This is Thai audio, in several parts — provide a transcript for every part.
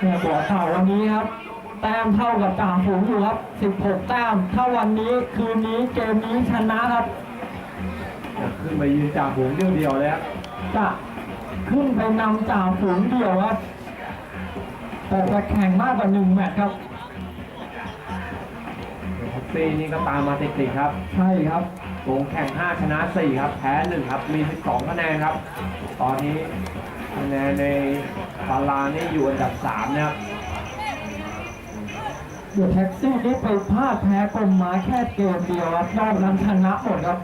เนี่ยบัวเต่าวันนี้ครับ แต้มเท่ากับจ่าฝูงอยู่ครับ 16 แต้ม ถ้าวันนี้คืนนี้เกมนี้ชนะครับจะขึ้นไปยืนจ่าฝูงเดียวๆเลยครับจะขึ้นไปนำจ่าฝูงเดียวครับ แต่จะแข่งมากกว่าหนึ่งแมตช์ครับ แท็กซี่นี่ก็ตามมาติดๆครับใช่ครับลงแข่ง 5 ชนะ 4 ครับ แพ้ 1 ครับ มี 12 คะแนนครับ ตอนนี้ คะแนนในตารางนี่อยู่อันดับ3นะครับเดี๋ยวแท็กซี่นี่ไปพลาดแพ้กลมมาแค่เกมเดียวครับนอกนั้นชนะหมดครับ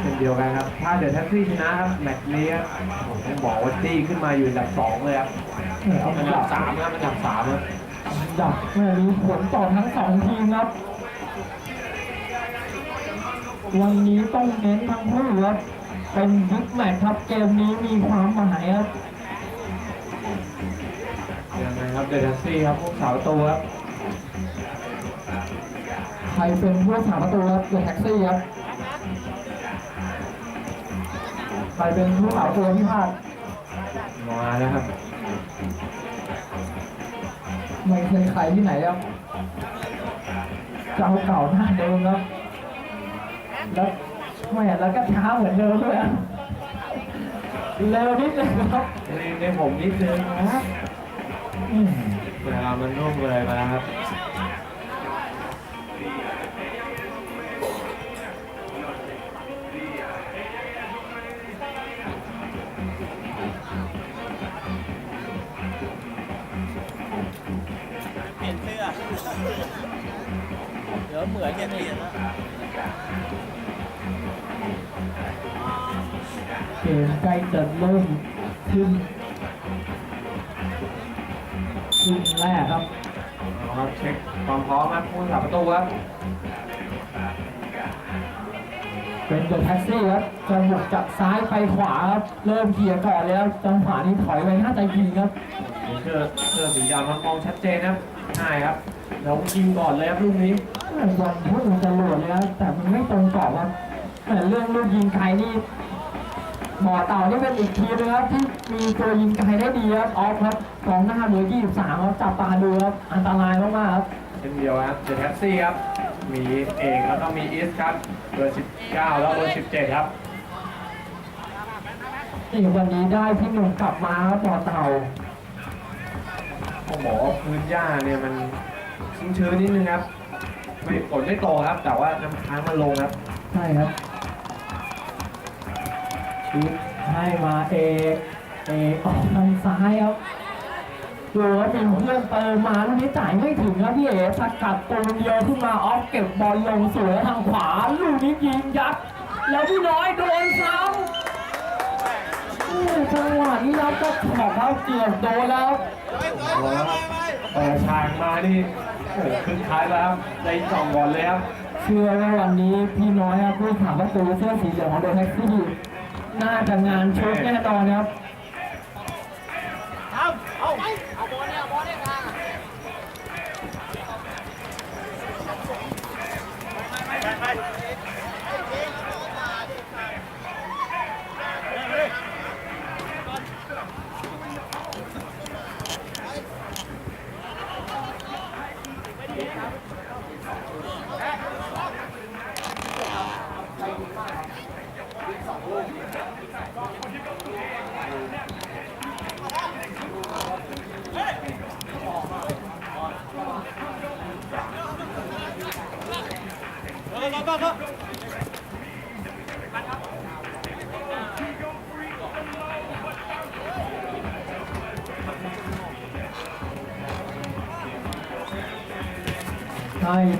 เช่นเดียวกันครับ ถ้าเดี๋ยวแท็กซี่ชนะครับแมตช์นี้ครับผมต้องบอกว่าจี้ขึ้นมาอยู่อันดับ2เลยครับเนี่ยเอาอันดัดับบ3ครับอันดับ3ครับ ดับแม่มีผลต่อทั้งสองทีมครับ วันนี้ต้องเน้นทั้งคู่ครับเป็นบิ๊กแมตช์ครับเกมนี้มีความหมายครับยังไงครับเดี๋ยวแท็กซี่ครับพวกสาวตัวครับใครเป็นผู้สาประตูครับเดอะแท็กซี่ครับใครเป็นผู้สาประตูที่พลาดมาแล้วครับไม่ใช่ใครที่ไหนครับเจ้าเก่าหน้าเดิมครับ แล้วแหม่แล้วก็ช้าเหมือนเดิมด้วยเร็วนิดนึงครับนี่ในผมนิดนึงนะครับอืมเวลามันร่วมเลยมาแล้วครับเปลี่ยนเสื้อเดี๋ยวเหมือนเนี่ยเปลี่ยนนะ เกมใกล้จะเริ่มขึ้นขึ้นแรกครับเอาครับเช็คความพร้อมครับผู้สาประตูครับเป็นเดอะแท็กซี่ครับจะบุกจากซ้ายไปขวาครับเริ่มเคลียร์ก่อนแล้วจังหวะนี้ถอยไปหน้าใจยิงครับเสื้อเสื้อสีดำครับมองชัดเจนนะครับง่ายครับแล้วยิงก่อนเลยครับลูกนี้ วันพูดมันจะหลวดเลยครับแต่มันไม่ตรงกรอบครับแต่เรื่องลูกยิงไกลนี่บ่อเต่านี่เป็นอีกทีมนะครับที่มีตัวยิงไกลได้ดีครับออฟครับกองหน้าเบอร์23ครับจับตาดูครับอันตรายมากๆครับเช่นเดียวครับเดอะแท็กซี่ครับ มีเอกแล้วก็มีอีสครับเบอร์19แล้วเบอร์17ครับนี่วันนี้ได้พี่หนุ่มกลับมาครับบ่อเต่าผมบอกพื้นหญ้าเนี่ยมันชื้นๆนิดนึงครับ ไม่ฝนไม่โตครับ แต่ว่าน้ำค้างมันลงครับ ใช่ครับชุดให้มาเอกเอกออกทางซ้ายครับดูว่ามีเพื่อนเติมมาลูกนี้จ่ายไม่ถึงครับพี่เอ๋สกัดตัวเดียวขึ้นมาออฟเก็บบอลลงสวยทางขวา ลูกนี้ยิงยัด แล้วพี่น้อยโดนซ้ำอู้จังหวะนี้เราก็ขอบเท้าเกี่ยวโดนแล้วเอาละครับเปิดฉากมานี่ โอ้โหคึกคักแล้วครับได้สองบอลเลยครับเชื่อว่าวันนี้พี่น้อยครับผู้ถามประตูเสื้อสีเหลืองของเดนแท็กซี่น่าจะงานชุดแน่นอนครับ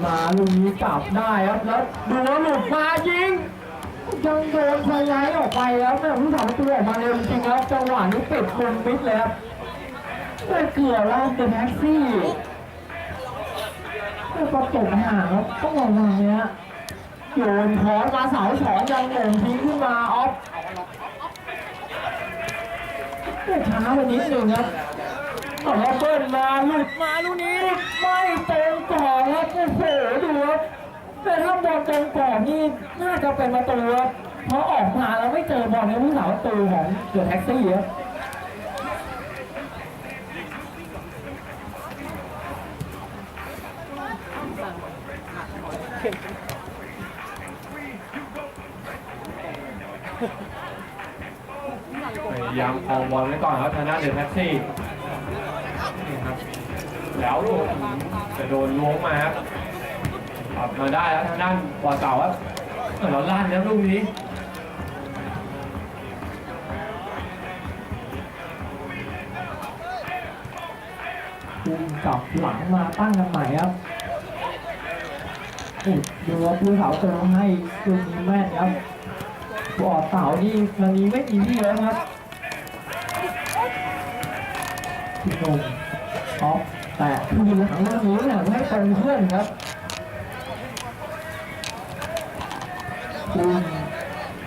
มาลูกนี้จับได้ครับแล้วดูว่าหลุดมายิงยังโดนพยายออกไปแล้วแม่ผู้สาวประตูออกมาเร็วจริงครับจังหวะนี้ปิดคมมิดเลยครับแต่เกือบแล้วเดอะแท็กซี่แต่ประตกห่างครับต้องระวังเลยฮะโยนขอมาเสาฉอนยังโหม่งทิ้งขึ้นมาออฟช้าไปนิดนึงครับ แต่ว่าเบิ้ลมาหลุดมาลูกนี้ไม่เตรงก่อนครับโอ้โหดูครับแต่ถ้าบอลเตรงก่อนนี่น่าจะเป็นประตูครับพอออกมาแล้วไม่เจอบอลในผู้สาวประตูของเกิดแท็กซี่ครับพยายามครองบอลไว้ก่อนครับทางด้านเดือะแท็กซี่ แล้วลูกจะโดนล้วงมาครับกลับมาได้แล้วทางด้านกว่าเก่าครับเราลั่นนะลูกนี้คุมกลับหลังมาตั้งกันใหม่ครับนี่ดูว่าผู้สาวประตูให้ลูกนี้แม่นครับบอดเต่านี่วันนี้ไม่มีที่แล้วครับพี่นุ่มท็อป แต่คืนหลังวันนี้เนี่ยไม่ตรงเพื่อนครับคุณ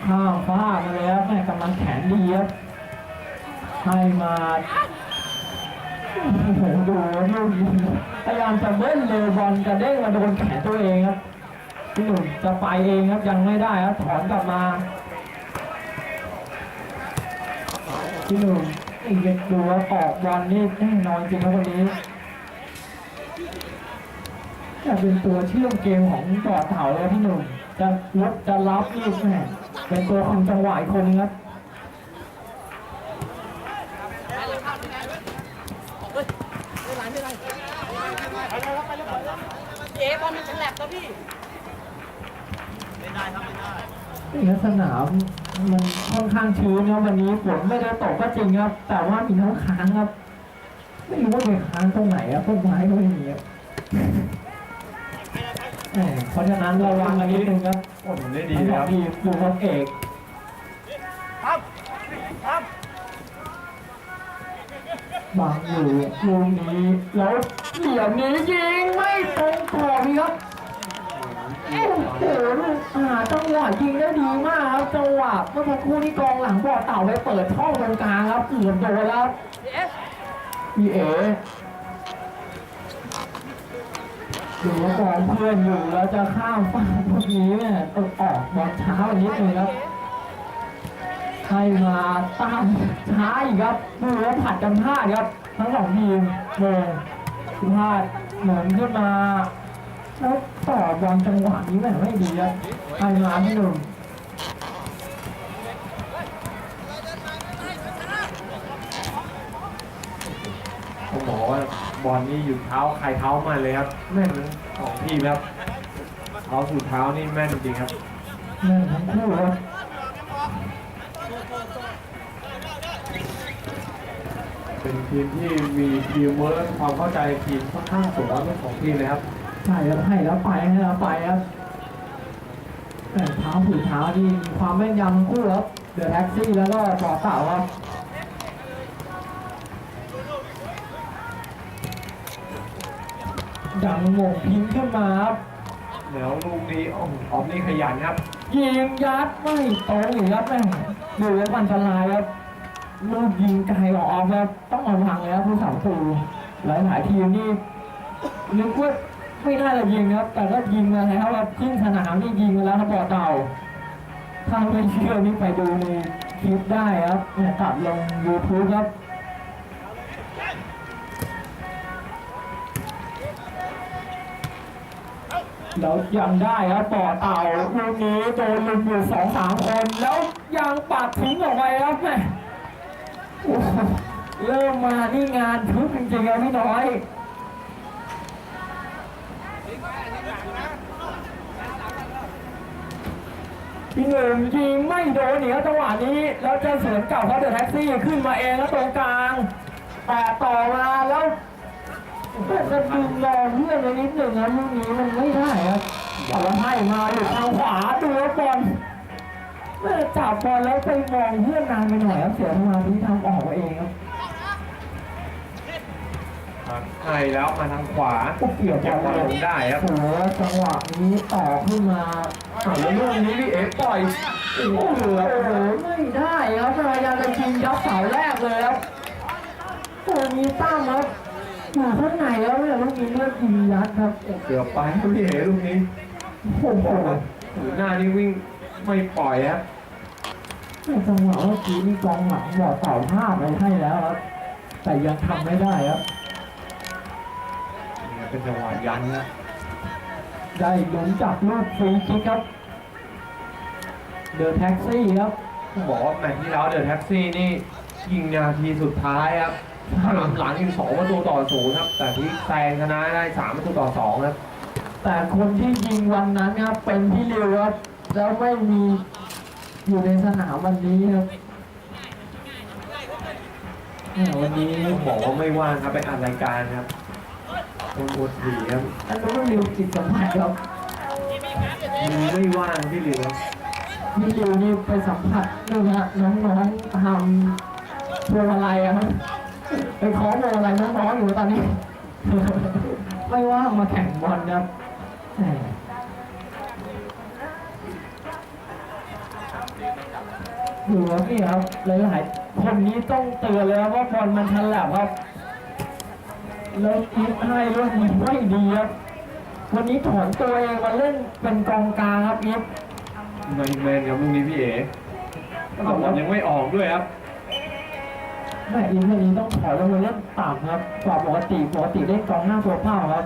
ข้ามฟ้ามาเลยครับแม่กำลังแขนดีครับให้มาโอ้โหดูลูกนี้พยายามจะเบิ้ลเร็วบอลกระเด้งมาโดนแขนตัวเองครับพี่หนุ่มจะไปเองครับยังไม่ได้ครับถอนกลับมาพี่หนุ่มอีกดูว่าออกบอลนี่แน่นอนจริงครับวันนี้ จะเป็นตัวเชื่อมเกมของต่อเต่าเลยพี่หนุ่มจะลดจะรับนี่แม่เป็นตัวคุมจังหวะอีกคนนึงครับเอ๋บอลมันฉลับแล้วพี่ไม่ได้ครับไม่ได้นี่สนามมันค่อนข้างชื้นครับวันนี้ฝนไม่ได้ตกก็จริงครับ แต่ว่ามีน้ำค้างครับ ไม่รู้ว่าไปค้างตรงไหนครับต้นไม้ก็ไม่มีครับแหม เพราะฉะนั้นระวังกันนิดนึงครับโอ้โหได้ดีทั้งเลยสอครับทีมดูครับเอกครับครับบางอยู่ลูกนี้แล้วเหลี่ยมนี้ยิงไม่ตรงกรอบนี่ครับโอ้โหลูกอ่าจังหวะยิงได้ดีมากครับจังหวะเมื่อสักครู่นี้กองหลังบอลเต่าไปเปิดช่องตรงกลางครับเกือบโดนแล้วพี่เอ๋ อยู่ว่ากอนเพื่อนอยู่แล้วจะข้ามฝั่งพวกนี้เนี่ยต้องออกบอลช้าอันนี้เลยครับให้มาตามช้าอีกครับดูว่าผัดกันพลาดครับ ทั้งสองทีมโมงพลาดเหมือนขึ้นมาแล้วต่อบอลจังหวะนี้แม่ไม่ดีครับให้มาที่หนึ่ง ผมบอกว่า บอลนี่อยู่เท้าใครเท้ามันเลยครับแม่นทั้งสองทีมครับเท้าสู่เท้านี่แม่นจริงๆครับเงินทั้งคู่ครับเป็นทีมที่มีทีมเวิร์คความเข้าใจทีมค่อนข้างสูงทั้งสองทีมเลยครับใช่แล้วให้แล้วไปให้แล้วไปครับแต่เท้าผือเท้านี่มีความแม่นยำทั้งคู่ครับเดือแท็กซี่แล้วก็ต่อเต่าครับ ดังโมงพิงขึ้นมาครับแล้วลูกนี้อ๋อออฟนี่ขยันครับยิงยัดไม่ตรงอีกครับแม่งดูแล้วอันตรายครับลูกยิงไกลออกครับต้องระวังเลยครับผู้สาวตูหลายๆทีมนี่นึกว่าไม่น่าจะยิงครับ แต่ก็ยิงมาแล้วครับขึ้นสนามนี่ยิงมาแล้วครับบอเต่าถ้าไม่เชื่อนี่ไปดูในคลิปได้ครับเนี่ยตัดลง YouTube ครับ แล้วยังได้ครับต่อเต่าลูกนี้โดนลุมอยู่สองสามคน แล้วยังปัดทิ้งออกไปครับแม่โอ้โหเริ่มมานี่งานทึบจริงๆครับพี่น้อยพี่หนึ่งยิงไม่โดนอีกครับจังหวะนี้ แล้วจะสวนกลับเขาเดือะแท็กซี่ขึ้นมาเองแล้วตรงกลางแต่ต่อมาแล้ว จะดึงรอเพื่อนไปนิดหนึ่งครับลูกนี้มันไม่ได้ครับเอาละให้มาอยู่ทางขวาดูแล้วบอลเมื่อจับบอลแล้วไปมองเพื่อนนานไปหน่อยครับเสียสมาธิทำออกมาเองครับให้แล้วมาทางขวาก็เกี่ยวยักังนมาเลลยงได้ครับโอ้โหจังหวะนี้ต่อขึ้นมาอะแล้วลูกนี้พี่เอ๋ปล่อยโอ้โหโอ้โหไม่ได้ครับพยายามจะชิงยับเสาแรกเลยครับโอ้มีตั้มครับ อยู่ข้างในแล้วเนี่ยลูกนี้เลือกยิงยัดครับเกือบไปครับพี่เอ๋ลูกนี้โอ้โหบอกว่าหูหน้านี่วิ่งไม่ปล่อยครับจังหวะเมื่อกี้นี่กองหลังบอกเต่าพลาดไปให้แล้วครับ แต่ยังทำไม่ได้ครับนี่เป็นจังหวะยันครับได้ลุ้นจากลูกฟรีคิกครับ เดอะแท็กซี่ครับต้องบอกว่าแมตช์ที่แล้วเดอะแท็กซี่นี่ยิงนาทีสุดท้ายครับ ตามหลังอีกสองประตูต่อศูนย์ครับ แต่ที่แซงชนะได้สามประตูต่อสองครับ แต่คนที่ยิงวันนั้นครับเป็นพี่ริวครับแล้วไม่มีอยู่ในสนามวันนี้ครับเนี่ยวันนี้ต้องบอกว่าไม่ว่างครับไปอัดรายการครับคนอดผีครับอันนู้นริวจิตสัมผัสครับมือไม่ว่างพี่เหลือพี่ริวนี่ไปสัมผัสนี่ฮะน้องๆทำพวงมาลัยอะครับ ไปคล้องพวงมาลัยน้องๆอยู่ตอนนี้ ไม่ว่างมาแข่งบอลครับแหมดูครับนี่ครับหลายๆคนนี้ต้องเตือนเลยครับว่าบอลมันฉลับครับแล้วคิดให้เรื่องนี้ไม่ดีครับ วันนี้ถอนตัวเองมาเล่นเป็นกองกลางครับอีฟไม่แมนครับลูกนี้พี่เอ๋แต่บอลยังไม่ออกด้วยครับ แม่อีฟวันนี้ต้องถอยลงมาเล่นต่ำครับกว่าปกติปกติเล่นกองหน้าตัวเป้าครับ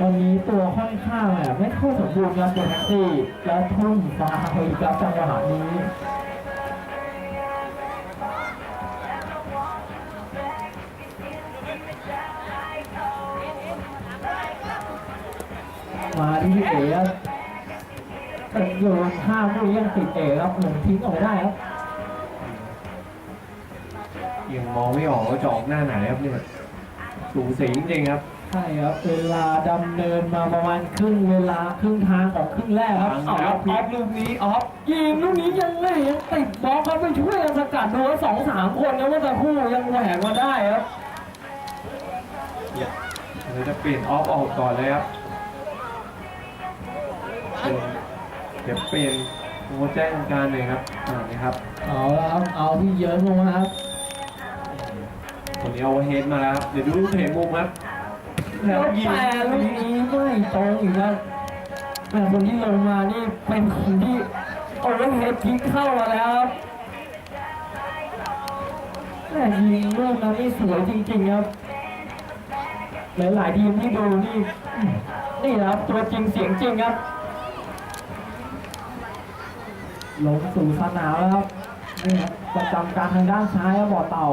วันนี้ตัวค่อนข้างแบบไม่ค่อยสมบูรณ์ครับเป็นแท็กซี่แล้วทุ่มฟาวอีกครับจังหวะนี้มาที่เอ๋ครับเป็นโยนข้ามลูกยังติดเอ๋ครับหลงทิ้งออกไปได้ครับ ยังมองไม่ออกว่าจะออกหน้าไหนครับเนี่ยสูสีจริงๆครับใช่ครับเวลาดำเนินมาประมาณครึ่งเวลาครึ่งทางของครึ่งแรกครับทางเอาแล้ควรับออฟลูกนี้ออฟยิงลูกนี้ยังไงยังติดบล็อกครับไปช่วยกันสกัดดูว่าสองสามคนนะว่าแต่คู่ยังแหวกมาได้ครับเราจะเปลี่ยนออฟออกก่อนเลยครับเดี๋ยวเปลี่ยนโมแจ้งการเลยครับอ่านี่ครับเอาละครับเอาพี่เยิ้มลงมาครับ คนนี้เอาเฮดมาแล้วครับเดี๋ยวดูลูกเทมุมครับแล้วยิงแต่ลูกนี้ไม่ตรงอีกครับแต่คนที่ลงมานี่เป็นคนที่โอเวอร์เฮดพลิกเข้ามาแล้วครับแต่ยิงลูกนั้นนี่สวยจริงๆครับหลายๆทีมที่ดูนี่นี่ครับตัวจริงเสียงจริงครับลงสู่สนามแล้วครับนี่ครับประจำการทางด้านซ้ายครับบ่อเต่า